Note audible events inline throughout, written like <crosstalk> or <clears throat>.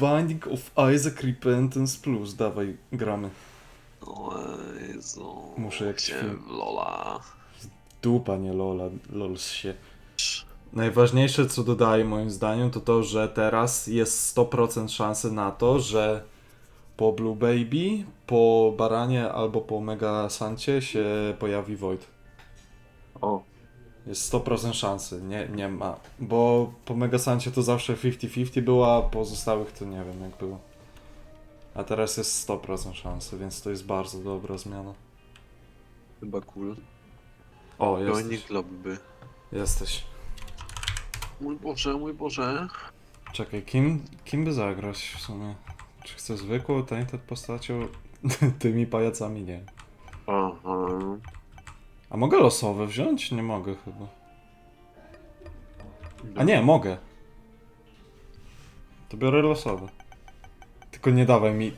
Binding of Isaac Repentance Plus. Dawaj, gramy. O Jezu. Muszę jak w Lola. Dupa, nie lola, lols się. Najważniejsze, co dodaję moim zdaniem, to to, że teraz jest 100% szansy na to, że po Blue Baby, po Baranie albo po Mega Sancie się pojawi Void. O, Jest 100% szansy, nie, nie ma. Bo po Mega Sancie to zawsze 50-50 było, a pozostałych to nie wiem jak było. A teraz jest 100% szansy, więc to jest bardzo dobra zmiana. chyba cool. O, jesteś. lobby. Jesteś. Mój Boże, mój Boże. Czekaj, kim, kim by zagrać w sumie? Czy chcę zwykłą tainted postacią? <laughs> Tymi pajacami nie. Aha. A mogę losowe wziąć? Nie mogę chyba. A nie, mogę. To biorę losowe. Tylko nie dawaj mi...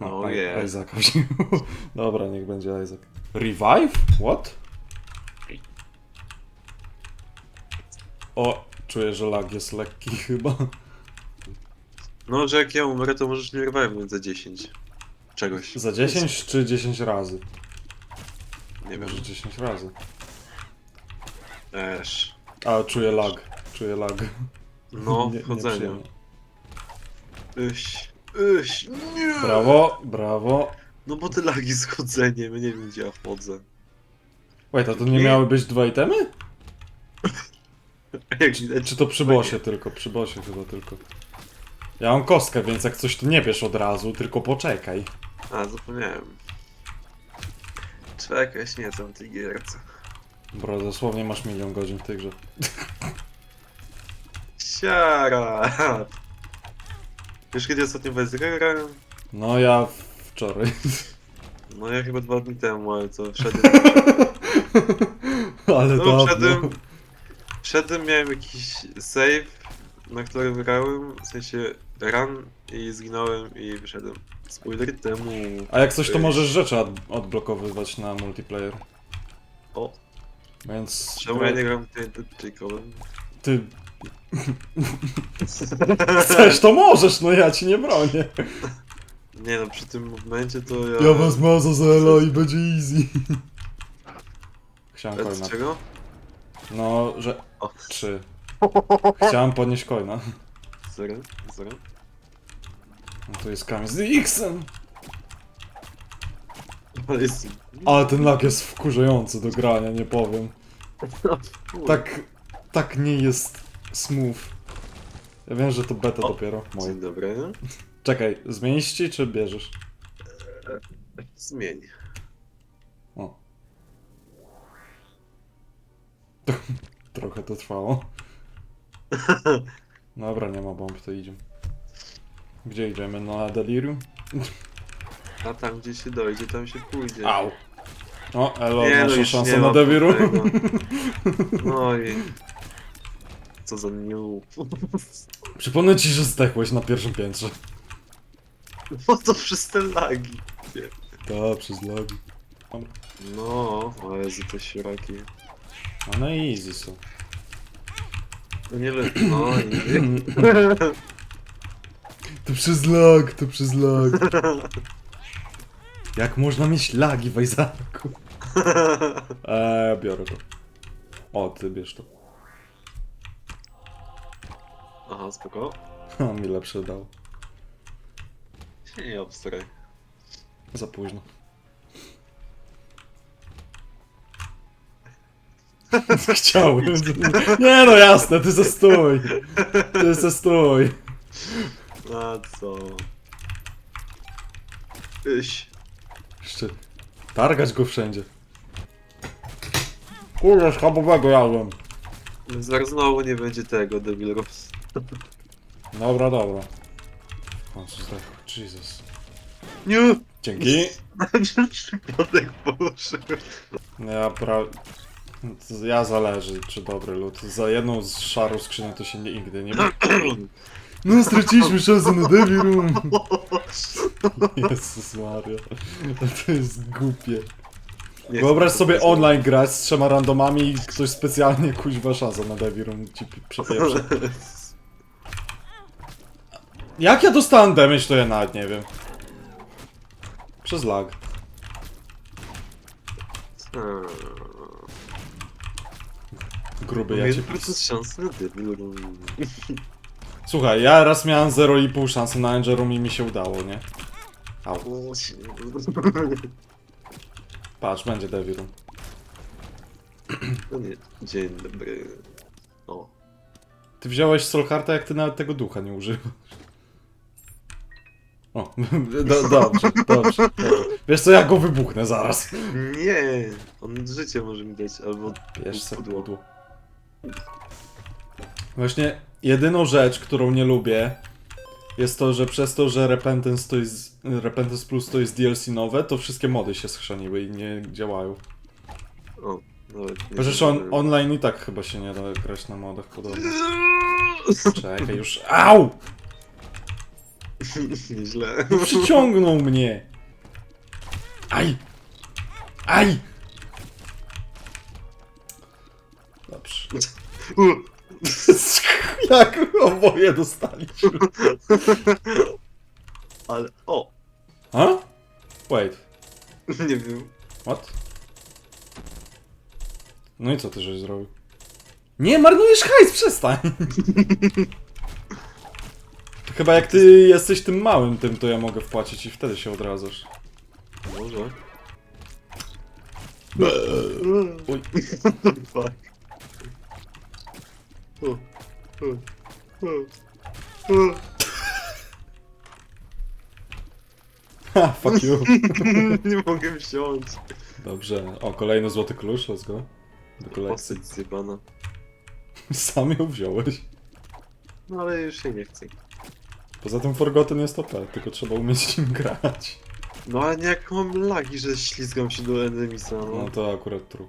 No, yeah. Isaaca wziął. <laughs> Dobra, niech będzie Isaac. Revive? What? O, czuję, że lag jest lekki <laughs> chyba. No, że jak ja umrę, to możesz mnie revive'nąć za 10. Czegoś. Za 10 czy 10 razy? Nie wiem. Może 10 razy. Też. A, czuję lag. Czuję lag. No, <laughs> Nie- w chodzeniu. nieprzyjemnie. Iś. Iś. Nie. Brawo, brawo. No bo te lagi z chodzeniem, ja nie wiem gdzie ja wchodzę. Wait, a to nie miały być dwa itemy? <laughs> Jak widać, Czy to przy bosie tylko? Przy bosie chyba tylko. Ja mam kostkę, więc jak coś to nie bierz od razu, tylko poczekaj. A, zapomniałem. Czekaj, tam tej gierce. Bro, dosłownie masz milion godzin w tej grze. Siara! Wiesz kiedy ostatnio w grałem? No ja wczoraj. No ja chyba dwa dni temu, ale to wszedłem. <laughs> Ale No dawno. wszedłem. Wszedłem, miałem jakiś save, na którym grałem, w sensie run i zginąłem i wyszedłem. Spoiler temu. A jak coś to możesz rzeczy od odblokowywać na multiplayer. O, Więc... czemu ja nie gram Jacobem? Ty... <laughs> Chcesz to możesz, no ja ci nie bronię. Nie no, przy tym momencie to ja... Ja wezmę za zelo i będzie easy. Chciałem A coina. z czego? No, że... O. Trzy. Chciałem podnieść coina. Zero? Zero? No to jest kamień z X-em. Ale jest... Ale ten lag jest wkurzający do grania, nie powiem. <laughs> Tak... Tak nie jest smooth. Ja wiem, że to beta O. dopiero. Moje. Dzień dobry. Czekaj, zmienić ci czy bierzesz? Zmień. O. <laughs> Trochę to trwało. <laughs> Dobra, nie ma bomb, to idziemy. Gdzie idziemy? Na Delirium? A tam gdzie się dojdzie, tam się pójdzie. Au! O, elo, Nie, no nasza już szansa nie na ma Delirium. tego. <laughs> No i... Co za new. <laughs> Przypomnę ci, że zdechłeś na pierwszym piętrze. No to przez te lagi. To przez lagi. No, o Jezu, te sieraki. A no i easy są. No nie wiem, no <laughs> i... To przez lag, to przez lag. Jak można mieć lagi w Isaacu? Eee, <laughs> biorę to. O, ty bierz to. Aha, spoko. <laughs> O, mi lepsze dał. Się nie obstraj. Za późno. <laughs> Chciałem. Nie no jasne, ty zastój. Ty zastój. A co? Iś. Jeszcze targać go wszędzie. Kurde, schabowego jadłem. Zaraz znowu nie będzie tego, Devil Rose. Dobra, dobra. W końcu zdechł. Jesus. Nie! Dzięki. <laughs> Przypadek położył. Ja pra... Ja zależy, czy dobry lód. Za jedną z szarą skrzynią to się nigdy nie... <clears throat> No, straciliśmy szansę na Devil Room. <laughs> Jezus Maria. To jest głupie. Wyobraź sobie online grać z trzema randomami i ktoś specjalnie kuźwa szansę na Devil Room ci pi- przepieprze. <laughs> Jak ja dostałem damage, to ja nawet nie wiem. Przez lag. Hmm. Gruby, ja cię... 1% szans na debil. Słuchaj, ja raz miałem 0,5 szansy na Angerum i mi się udało, nie? Au. O, się- Patrz, będzie Devil. No nie, dzień dobry. O. Ty wziąłeś Solharta, jak ty nawet tego ducha nie używasz. O, <laughs> do, dobrze, dobrze, dobrze. Wiesz co, ja go wybuchnę zaraz. Nie! On życie może mi dać, albo Wiesz co, pudło. Właśnie jedyną rzecz, którą nie lubię, jest to, że przez to, że Repentance to jest, Repentance Plus to jest DLC nowe, to wszystkie mody się schrzaniły i nie działają. O, nawet nie Chociaż on, online i tak chyba się nie da grać na modach podobno. Czekaj już. Au! <laughs> Nieźle. No przyciągnął mnie! Aj! Aj! <laughs> Jak oboje dostaliśmy. Ale, o! A? Wait. Nie wiem. What? No i co ty żeś zrobił? Nie, marnujesz hajs, przestań! To chyba jak ty jesteś tym małym tym, to ja mogę wpłacić i wtedy się odradzasz. Może. Oj. <laughs> Fuck. Ha, fuck you. <laughs> Nie mogę wsiąść. Dobrze. O, kolejny złoty klucz, let's go. Do kolekcji. Postać zjebana. Sam ją wziąłeś. No ale już się nie chcę. Poza tym Forgotten jest OP, tylko trzeba umieć nim grać. No ale nie jak mam lagi, że ślizgam się do enemisa, no. No to akurat true.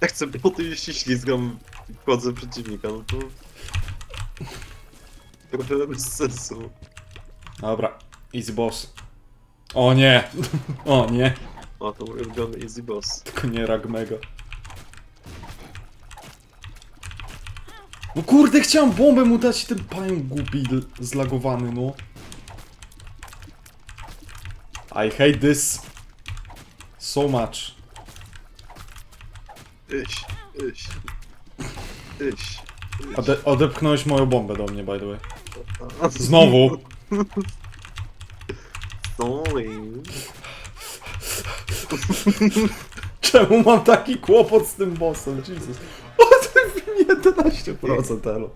Jak chcę po tym się ślizgam i w przeciwnika, no to... Trochę bez sensu. Dobra, easy boss. O nie! <laughs> O nie! O, to mój ulubiony easy boss. Tylko nie Ragmega. No kurde, chciałem bombę mu dać i ten pająk głupi zlagowany, no. I hate this so much. Iś, iś. Iś. iś. Ode odepchnąłeś moją bombę do mnie, by the way. Znowu! Sorry. <laughs> Czemu mam taki kłopot z tym bossem? Jesus. O, to mi 11% elo.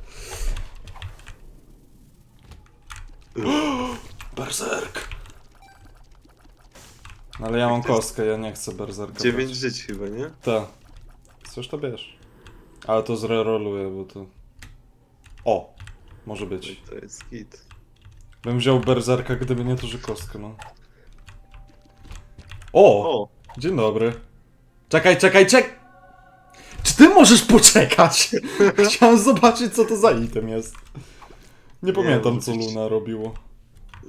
<gasps> Berserk. Ale ja mam kostkę, ja nie chcę berserka. 9 brać. żyć chyba, nie? Tak. Coś to bierz. Ale to zreroluję, bo to... O! Może być. To jest hit. Bym wziął berserka, gdyby nie to, że kostkę mam. O! O! Dzień dobry. Czekaj, czekaj, czek... Czy ty możesz poczekać? <laughs> Chciałem zobaczyć, co to za item jest. Nie pamiętam, no co oczywiście. Luna robiło.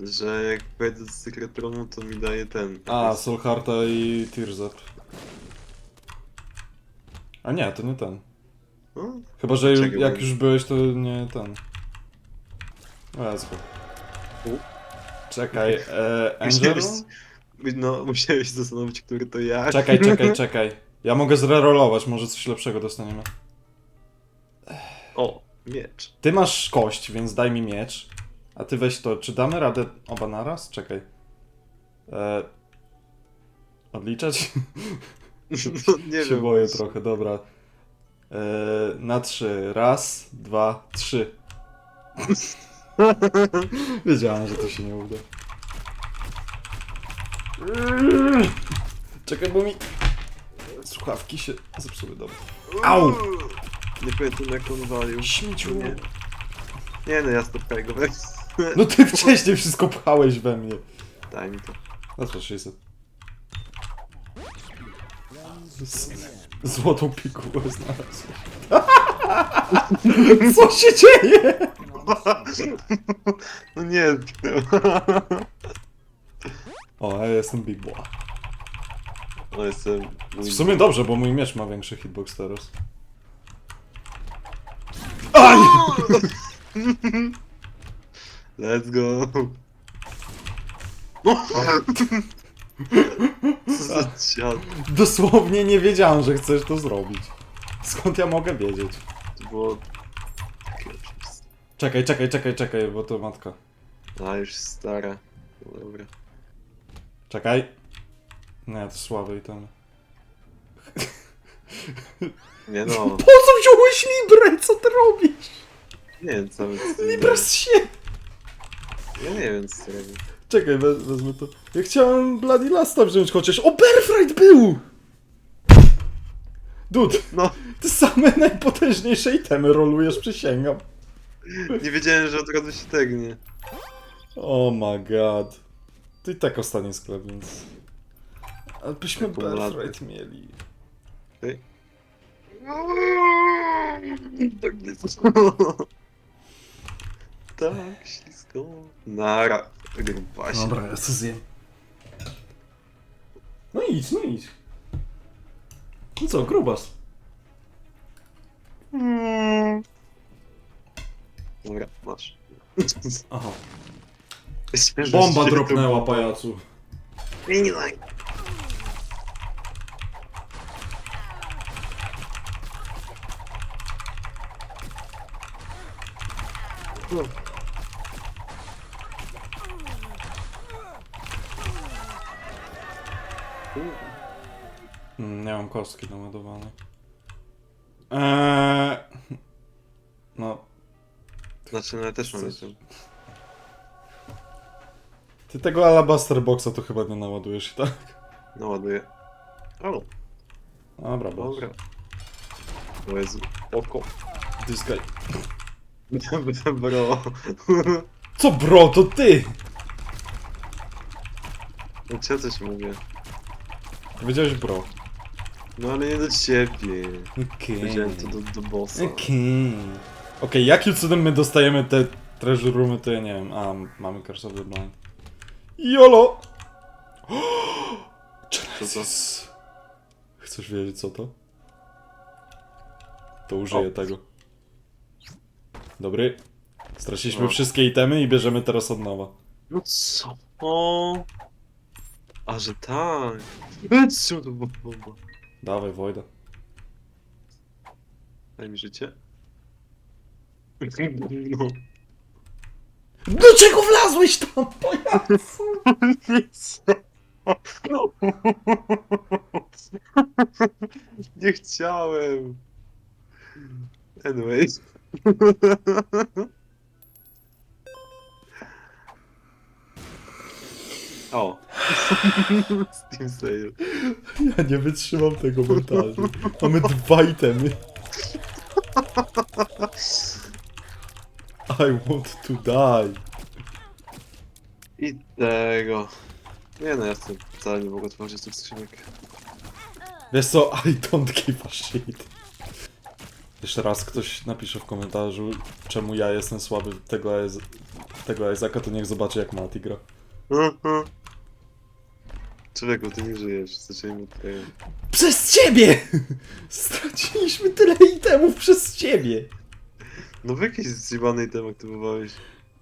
Że jak wejdę z Secret to mi daje ten. A, Solharta i Tearzap. A nie, to nie ten. No, Chyba, że ju- Czekaj, jak bo- już byłeś, to nie ten. Go. U. Czekaj, <laughs> e, Angel? Musiałeś, no, musiałeś zastanowić, który to ja. Czekaj, <laughs> czekaj, czekaj. Ja mogę zrerolować, może coś lepszego dostaniemy. O, miecz. Ty masz kość, więc daj mi miecz. A ty weź to. Czy damy radę oba naraz? Czekaj. E... Odliczać? <laughs> <laughs> No, nie się wiem. boję trochę, dobra. E... Na trzy. Raz, dwa, trzy. <laughs> Wiedziałem, że to się nie uda. Czekaj, bo mi słuchawki się zepsuły, dobra. Au! Nie pamiętam jak on walił. Śmieciu. Nie. Nie no, ja stopkaj go weź. No ty wcześniej wszystko pchałeś we mnie. Daj mi to. She said. Z, złotą pigułę znalazłem. <laughs> Co się dzieje? No nie. O, ja jestem Big Boy. No jestem... W sumie dobrze, bo mój miecz ma większy hitbox teraz. Aj! <laughs> Let's go! No! Co za dziad. Dosłownie nie wiedziałem, że chcesz to zrobić. Skąd ja mogę wiedzieć? To było... Czekaj, czekaj, czekaj, czekaj, bo to matka. A, już stara. No dobra. Czekaj. Nie, to słabe i tam. Nie no, Po co wziąłeś Librę? Co ty robisz? nie wiem co Libra z się. Ja nie wiem co robię. Czekaj, we, wezmę to. Ja chciałem Bloody Lasta wziąć chociaż. O, Perfright był! Dude, No, ty same najpotężniejsze itemy rolujesz, przysięgam. nie wiedziałem, że od razu się tegnie. Oh my god. To i tak ostatni sklep, więc... Ale byśmy Akumulator. Perfright mieli. Okej. <laughs> Tak blisko. <laughs> Tak ślisko. Nara. Grubaś. Dobra, ja to zjem. No idź, no idź. No co, grubas. Dobra, masz. Aha. Śmieszne, Bomba że dropnęła, No. Mm, nie mam kostki naładowane. Eee... No, Znaczy, no ja też mam Chcesz? ty tego Alabaster Boxa to chyba nie naładujesz, tak? No ładuję. O, Dobra, bo. dobra. O Jezu, oko. This guy. <laughs> Bro. Co bro, to ty! No co ja coś mówię? Powiedziałeś bro. No ale nie do ciebie. Okej. Powiedziałem to do, do bossa. Okej. Okej, jakim cudem my dostajemy te treasure roomy, to ja nie wiem. A, mamy Curse of the Blind. YOLO! <gasps> Genesis. Chcesz wiedzieć co to? To użyję O. tego. Dobry. Straciliśmy O. wszystkie itemy i bierzemy teraz od nowa. No co? O. A że tak. Co to bomba? Dawaj, Wojda. Daj mi życie. No. Do czego wlazłeś tam. <laughs> No. Nie chciałem. Anyways. O. <laughs> Steam sale. Ja nie wytrzymam tego montażu. Mamy dwa itemy. I want to die. I tego. Nie no, ja chcę wcale nie mogę otworzyć tych skrzynek. Wiesz co, I don't give a shit. Jeszcze raz ktoś napisze w komentarzu, czemu ja jestem słaby w tego, w tego Isaaca, to niech zobaczy jak Mati gra. Człowieku, ty nie żyjesz. Zaczęliśmy od tego. Przez ciebie! <laughs> Straciliśmy tyle itemów przez ciebie! No w jakiś zjebany item aktywowałeś.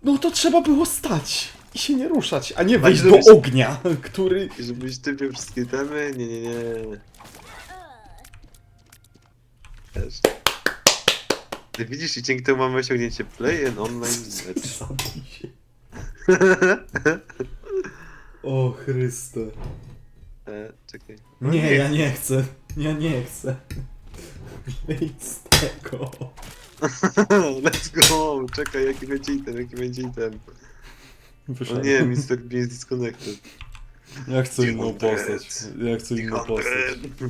No to trzeba było stać i się nie ruszać, a nie wejść do żebyś- ognia, <laughs> który... I żebyś typił wszystkie itemy? Nie, nie, nie. Też. Ty widzisz i dzięki temu mamy osiągnięcie Play and Online <laughs> Match. Zabij się. O Chryste. E, czekaj. Nie, ja nie chcę. Ja nie chcę. Wyjdź z tego. <laughs> Let's go! Czekaj, jaki będzie item, jaki będzie item. O nie, Mr. Bean jest disconnected. Ja chcę inną 200. postać. Ja chcę inną postać. 200.